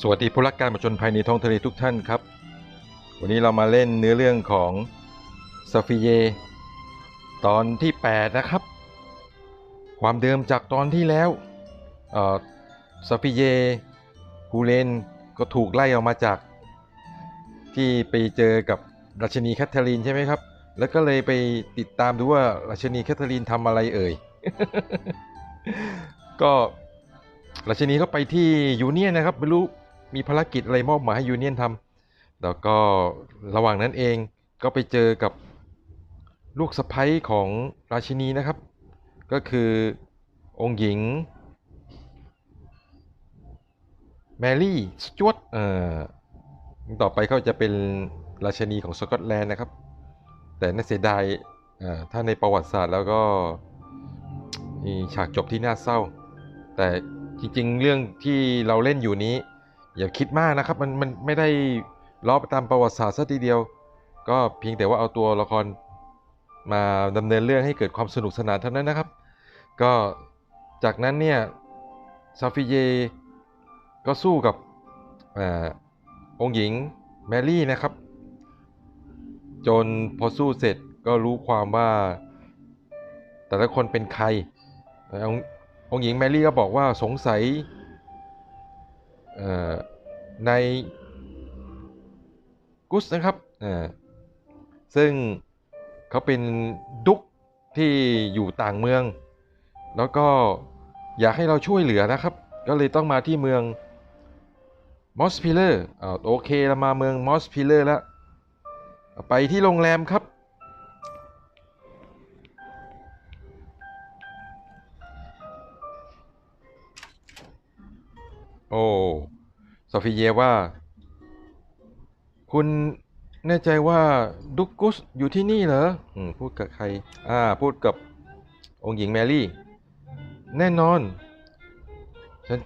สวัสดีผู้รักการผจญภัยในท้องทะเลทุกท่านครับ วันนี้เรามาเล่นเนื้อเรื่องของซาฟิเย ตอนที่ 8 นะครับ ความเดิมจากตอนที่แล้วซาฟิเยฮูเลนก็ถูกไล่ออกมาจาก ที่ไปเจอกับราชินีแคทเธอรีนใช่ไหมครับ แล้วก็เลยไปติดตามดูว่าราชินีแคทเธอรีนทำอะไรเอ่ย ก็ราชินีก็ไปที่ยูเนียนนะครับไม่รู้ มีภารกิจอะไรมอบหมายให้ยูเนียนทำแล้วก็ระหว่างนั้นเองก็ไปเจอกับลูกสะใภ้ของราชินีนะครับ ก็คือองค์หญิง แมรี่สจวตเอ่อต่อไปเขาจะเป็นราชินีของสกอตแลนด์นะครับ แต่น่าเสียดายอ่อถ้าในประวัติศาสตร์แล้วก็มีฉากจบที่น่าเศร้า แต่จริงๆ เรื่องที่เราเล่นอยู่นี้ อย่าคิดมากนะครับ มันมันไม่ได้ล้อไปตามประวัติศาสตร์ซะทีเดียว ก็เพียงแต่ว่าเอาตัวละครมาดำเนินเรื่องให้เกิดความสนุกสนานเท่านั้นนะครับ ก็จากนั้นเนี่ยซาฟิเยก็สู้กับอองค์หญิงแมรี่นะครับ จนพอสู้เสร็จก็รู้ความว่าแต่ละคนเป็นใครอ่องค์หญิงแมรี่ก็บอกว่าสงสัย ในกุสนะครับซึ่งเขาเป็นดุกที่อยู่ต่างเมือง แล้วก็อยากให้เราช่วยเหลือนะครับ ก็เลยต้องมาที่เมืองมอสพิเลอร์อ่าโอเคเรามาเมืองมอสพิเลอร์แล้ว ไปที่โรงแรมครับ โซฟีเยว่า คุณแน่ใจว่าดุกกุสอยู่ที่นี่เหรออืมพูดกับใคร อ่า พูดกับองค์หญิงแมรี่ แน่นอน ฉัน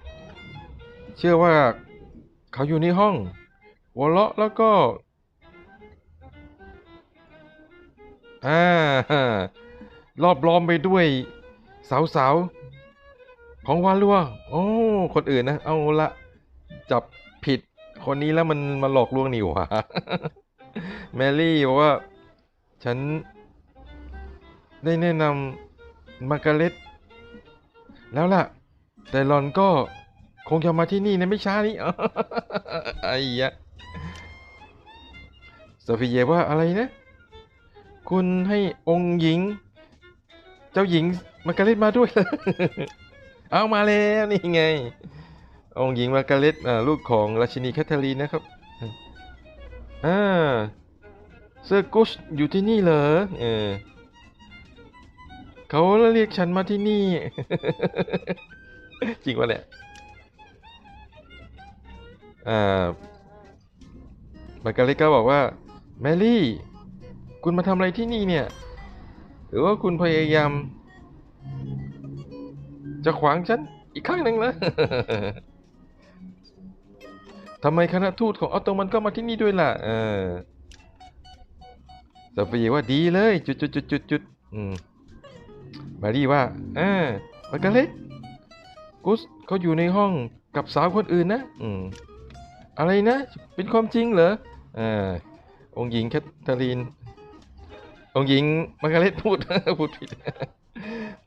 เชื่อว่าเขาอยู่ในห้องหัวเราะแล้วก็ อ่ารอบล้อมไปด้วยสาวๆ ของวาลัว โอ้ คนอื่นนะ เอาละ จับ ผิดคนนี้แล้วมันมาหลอกลวงนี่หว่าแมรี่บอกว่า ฉันได้แนะนำมาร์การเร็ตแล้วล่ะ แต่หลอนก็คงจะมาที่นี่ในไม่ช้านี้ไอ้ยะโซฟีเยว่าอะไรนะ คุณให้องค์หญิง เจ้าหญิงมาร์การเร็ตมาด้วยเหรอเอามาแล้วนี่ไง องหญิงมาการเร็ตลูกของราชินีแคทเธอรีนนะครับอ่าเซอร์กุสอยู่ที่นี่เหรอเออเขาเรียกฉันมาที่นี่ จริงวะเนี่ยอ่ามาการเร็ตก็บอกว่าแมรี่ คุณมาทำอะไรที่นี่เนี่ย หรือว่าคุณพยายาม จะขวางฉันอีกครั้งหนึ่งเหรอ ทำไมคณะทูตของออตโตมันก็มาที่นี่ด้วยล่ะ เออซาฟีว่าดีเลย จุดจุดจุดจุดจุดอืมมารีว่าอ่ามากันเล็กกุสเขาอยู่ในห้องกับสาวคนอื่นนะ อืม อะไรนะ เป็นความจริงเหรออ่าองค์หญิงแคทเธอรีน องค์หญิงมาการเร็ตพูด พูดผิด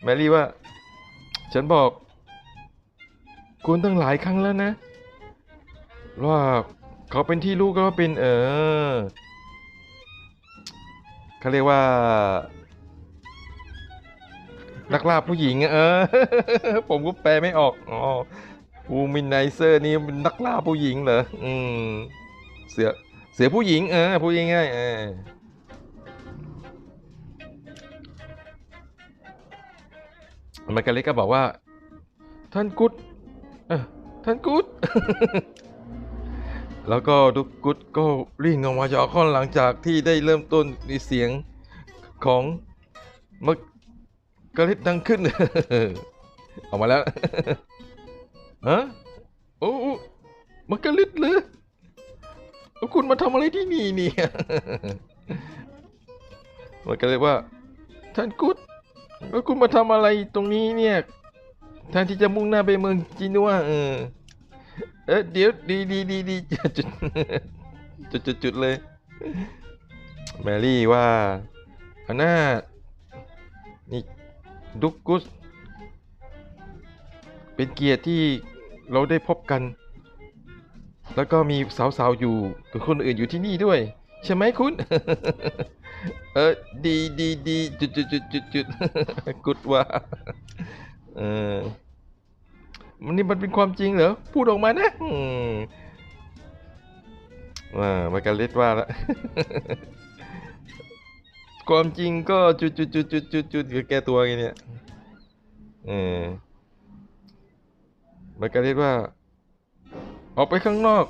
แมรี่ว่า ฉันบอก คุณตั้งหลายครั้งแล้วนะ ว่าเขาเป็นที่รู้ก็เป็นเออเขาเรียกว่า นักล่าผู้หญิงเออ ผมก็แปลไม่ออกอ๋อวูมินไนเซอร์นี่เป็นนักล่าผู้หญิงเหรออืมเสือเสือผู้หญิงเออพูดง่ายๆเออมันกันเล็กก็บอกว่า ท่านกุดเออท่านกุด แล้วก็ดุกกุดก็ริ่งออกมาจากข้อนหลังจากที่ได้เริ่มต้นมีเสียงของมักกะลิดดังขึ้น ออกมาแล้วฮะโอ้มักกะลิดเลยคุณมาทำอะไรที่นี่เนี่ยมันก็เลยว่า ท่านกุดแล้วคุณมาทำอะไรตรงนี้เนี่ยแทนที่จะมุ่งหน้าไปเมืองจีนัวเออ เอออเดี๋ยวดีดีดีดีจุดจุดจุดจุดเลย แมรี่ว่าอันน่านี่ดุกกุส เป็นเกียรติที่เราได้พบกัน แล้วก็มีสาวๆอยู่กับคนอื่นอยู่ที่นี่ด้วย ใช่ไหมคุณ เออดีดีดีจุดจุดจุดจุดจุดกุดว่าเออ มันนี่มันเป็นความจริงเหรอ พูดออกมานะอ่ามาการเล็ดว่าละความจริงก็จุดจุดจุดจุดจุดจุดคือแก้ตัวไงเนี่ยเออมาการเล็ดว่า ออกไปข้างนอก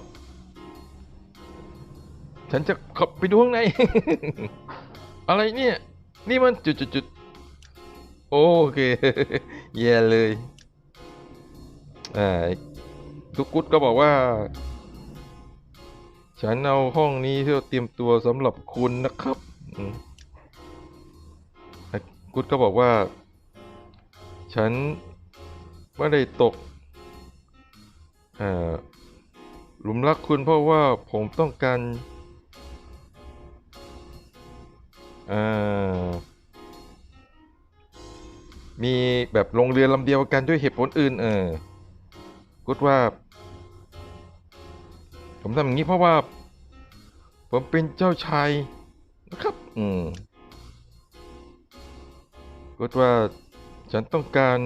ฉันจะขับไปดูข้างใน อะไรเนี่ย นี่มันจุดจุดจุดโอเคแย่เลย อ่าทุกกุดก็บอกว่า ฉันเอาห้องนี้เพื่อเตรียมตัวสำหรับคุณนะครับกุดก็บอกว่า ฉันไม่ได้ตกหลุมรักคุณเพราะว่าผมต้องการมีแบบลงเรือลำเดียวกันด้วยเหตุผลอื่น เออ กุดว่า ผมทำอย่างนี้เพราะว่า ผมเป็นเจ้าชายนะครับ อืมกุดว่าฉันต้องการ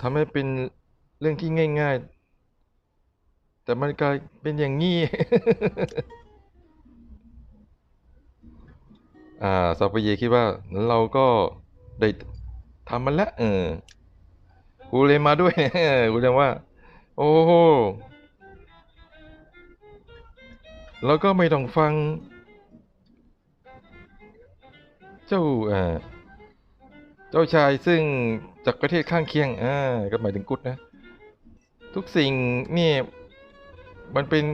ทำให้เป็นเรื่องที่ง่าย ๆ แต่มันกลายเป็นอย่างนี้ อ่าซาปเยคิดว่าเราก็ได้ทำมันแล้วเออ กูเลยมาด้วยเนี่ยกูเลยว่า โอ้โหแล้วก็ไม่ต้องฟัง เจ้าอ่าเจ้าชายซึ่งจากประเทศข้างเคียงอ่าก็หมายถึงกุดนะ ทุกสิ่งนี่มันเป็น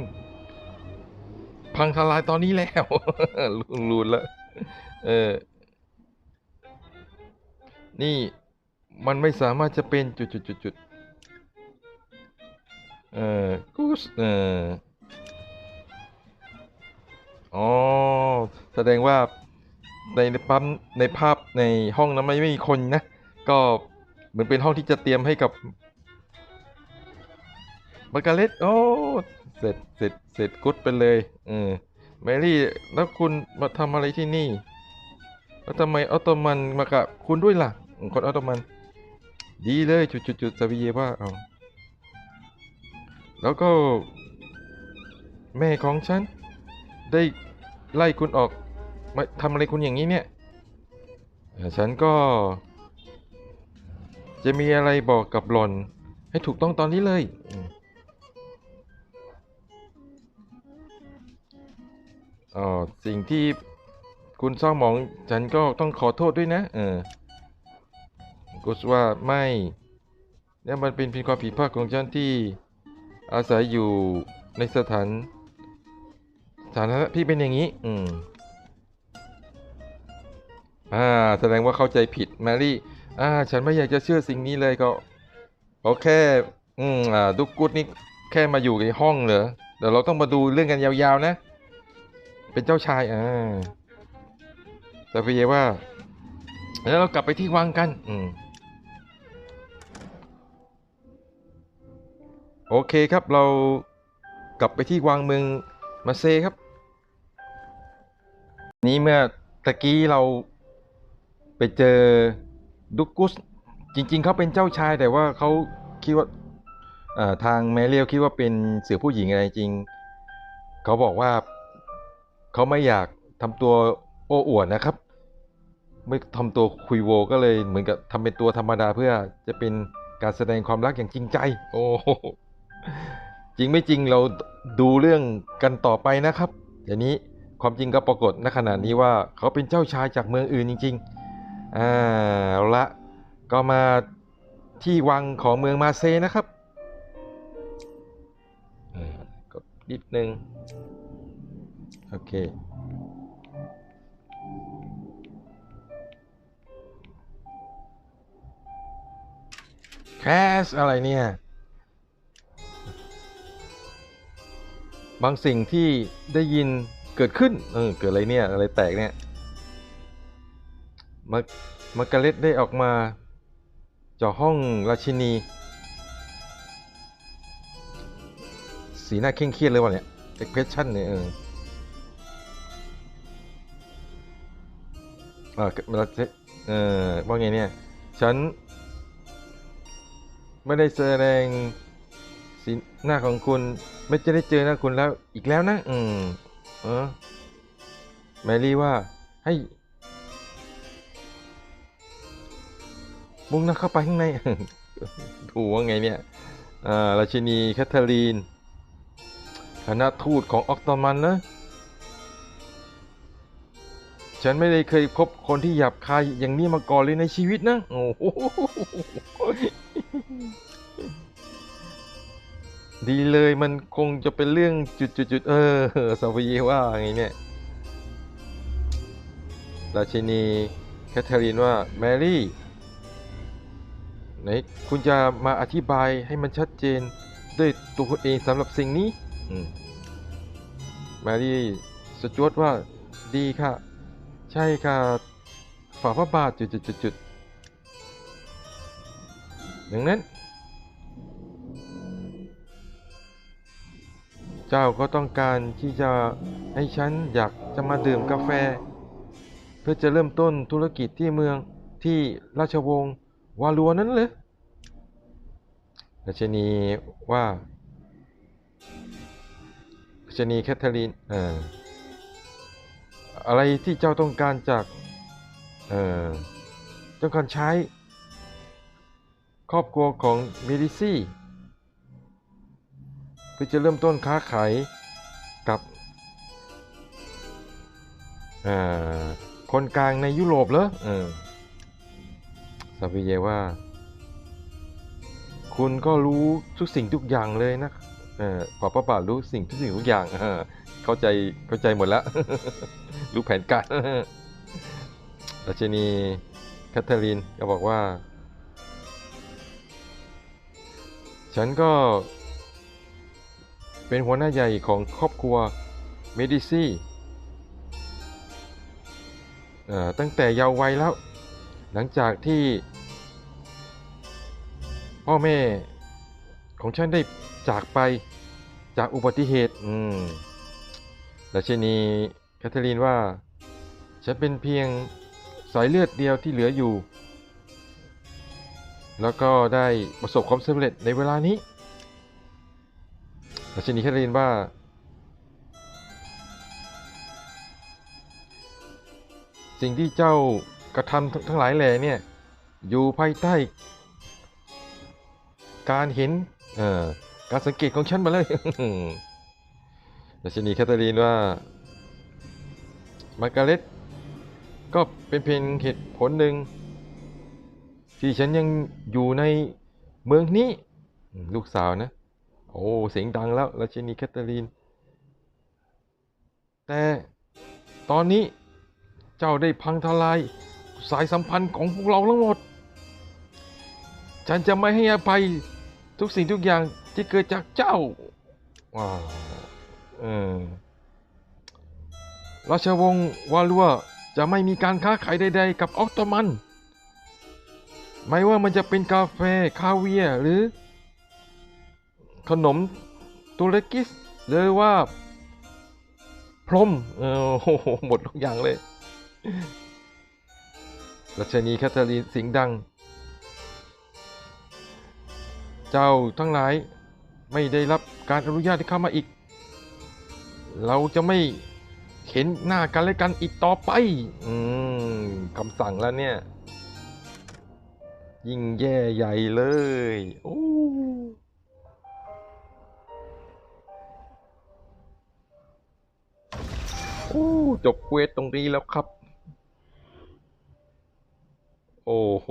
พังทลายตอนนี้แล้วรูนแล้วเออ นี่ มันไม่สามารถจะเป็นจุดจุดจุดจุดเออกูสเอออ๋อแสดงว่าในปั๊มในภาพในห้องนั้นไม่มีคนนะ ก็เหมือนเป็นห้องที่จะเตรียมให้กับมาการเล็ตโอ้เสร็จเสร็จเสร็จกุดไปเลยเออแมรี่แล้วคุณมาทำอะไรที่นี่ แล้วทำไมออตโตมันมากับคุณด้วยล่ะคนออตโตมัน ดีเลยจุดจุดจุดซาวิเยว่าเอาแล้วก็ แม่ของฉัน ได้ไล่คุณออกมาทำอะไรคุณอย่างนี้เนี่ยฉันก็ จะมีอะไรบอกกับหลอน ให้ถูกต้องตอนนี้เลย อ๋อ สิ่งที่คุณเศร้าหมอง ฉันก็ต้องขอโทษด้วยนะ เออ กุสว่าไม่เนี่ยมันเป็นเพียงความผิดพลาดของฉันที่อาศัยอยู่ในสถานสถานะพี่เป็นอย่างนี้ อืม อ่า แสดงว่าเข้าใจผิดแมรี่อ่า ฉันไม่อยากจะเชื่อสิ่งนี้เลยก็โอเคอืม อ่าดุกกุดนี่แค่มาอยู่ในห้องเหรอเดี๋ยวเราต้องมาดูเรื่องกันยาวๆนะ เป็นเจ้าชาย อ่าแต่พี่เยว่า แล้วเรากลับไปที่วังกัน อืม โอเคครับเรากลับไปที่วังเมืองมาเซครับ นี้เมื่อตะกี้เราไปเจอดุกุสจริง ๆเขาเป็นเจ้าชายแต่ว่าเขาคิดว่าทางแมเรียลคิดว่าเป็นเสือผู้หญิงอะไรจริง เขาบอกว่าเขาไม่อยากทำตัวโอ้อวดนะครับ ไม่ทำตัวคุยโวก็เลยเหมือนกับทำเป็นตัวธรรมดาเพื่อจะเป็นการแสดงความรักอย่างจริงใจ โอ้ จริงไม่จริงเราดูเรื่องกันต่อไปนะครับเดี๋ยวนี้ความจริงก็ปรากฏณขณะนี้ว่าเขาเป็นเจ้าชายจากเมืองอื่นจริงๆอ่าเอาละก็มาที่วังของเมืองมาเซนะครับอ่ากดนิดนึง โอเค แคสอะไรเนี่ย บางสิ่งที่ได้ยินเกิดขึ้น เออ เกิดอะไรเนี่ย อะไรแตกเนี่ยมามากาเล็ตได้ออกมาจากห้องราชินี สีหน้าเคร่งเครียดเลยวะเนี่ยเอ็กเพรสชั่นเนี่ยเอออ่าเราเออว่าไงเนี่ย ฉัน ไม่ได้แสดง สีหน้าของคุณไม่จะได้เจอหน้าคุณแล้วอีกแล้วนะ อืม เออแมรี่ว่าให้ มุ่งหน้าเข้าไปข้างในถูกว่าไงเนี่ยอ่าราชินีแคทเธอรีนคณะทูตของออกตมันนะ ฉันไม่ได้เคยพบคนที่หยาบคายอย่างนี้มาก่อนเลยในชีวิตนะ โอ้โห ดีเลยมันคงจะเป็นเรื่องจุดๆเออซาวีว่าไงเนี่ยราชินีแคทเธอรีนว่า แมรี่ไหนคุณจะมาอธิบายให้มันชัดเจนด้วยตัวคุณเองสำหรับสิ่งนี้แมรี่สจวตว่าดีค่ะ ใช่ค่ะฝ่าพระบาทจุดจุดจุดจุดดังนั้น เจ้าก็ต้องการที่จะให้ฉันอยากจะมาดื่มกาแฟ เพื่อจะเริ่มต้นธุรกิจที่เมืองที่ราชวงศ์วาลัวนั้นเลยราชนีว่าราชนีแคทเธอรีนเอ่ออะไรที่เจ้าต้องการจากเอ่อต้องการใช้ ครอบครัวของเมดิซี่ เพื่อจะเริ่มต้นค้าขายกับคนกลางในยุโรปเหรออซาวิเยว่า คุณก็รู้ทุกสิ่งทุกอย่างเลยนะเออขอพระบารู้สิ่งทุกสิ่งทุกอย่างเออเข้าใจเข้าใจหมดแล้ว รู้แผนการราชินีแคทเธอรีนก็บอกว่า ฉันก็ เป็นหัวหน้าใหญ่ของครอบครัวเมดิซี่ตั้งแต่เยาว์วัยแล้ว หลังจากที่ พ่อแม่ของฉันได้จากไปจากอุบัติเหตุ อืมราชินีแคทเธอรีนว่า ฉันเป็นเพียงสายเลือดเดียวที่เหลืออยู่ แล้วก็ได้ประสบความสำเร็จในเวลานี้ ราชินีแคทเธอรีนว่า สิ่งที่เจ้ากระทำทั้งหลายแหล่เนี่ย อยู่ภายใต้ การเห็นเอ่อการสังเกตของฉันมาเลยราชินีแคทเธอรีนว่า มาร์การเร็ตก็เป็นเพียงเหตุผลหนึ่ง ที่ฉันยังอยู่ในเมืองนี้ ลูกสาวนะ โอ้เสียงดังแล้วราชินีแคทเธอรีน แต่ตอนนี้เจ้าได้พังทลายสายสัมพันธ์ของพวกเราทั้งหมด ฉันจะไม่ให้อภัยทุกสิ่งทุกอย่างที่เกิดจากเจ้าว้าวเออราชวงศ์วาลัวจะไม่มีการค้าขายใดๆกับออตโตมัน ไม่ว่ามันจะเป็นกาแฟคาเวียหรือ ขนมตุรกิสหรือว่า พรมเออโอ้โหหมดทุกอย่างเลยรัชนีแคทเธอรีนสียงดัง เจ้าทั้งหลายไม่ได้รับการอนุญาตให้เข้ามาอีก เราจะไม่เห็นหน้ากันและกันอีกต่อไป อืมคำสั่งแล้วเนี่ย ยิ่งแย่ใหญ่เลย โอ้ จบเวทตรงนี้แล้วครับ โอ้โห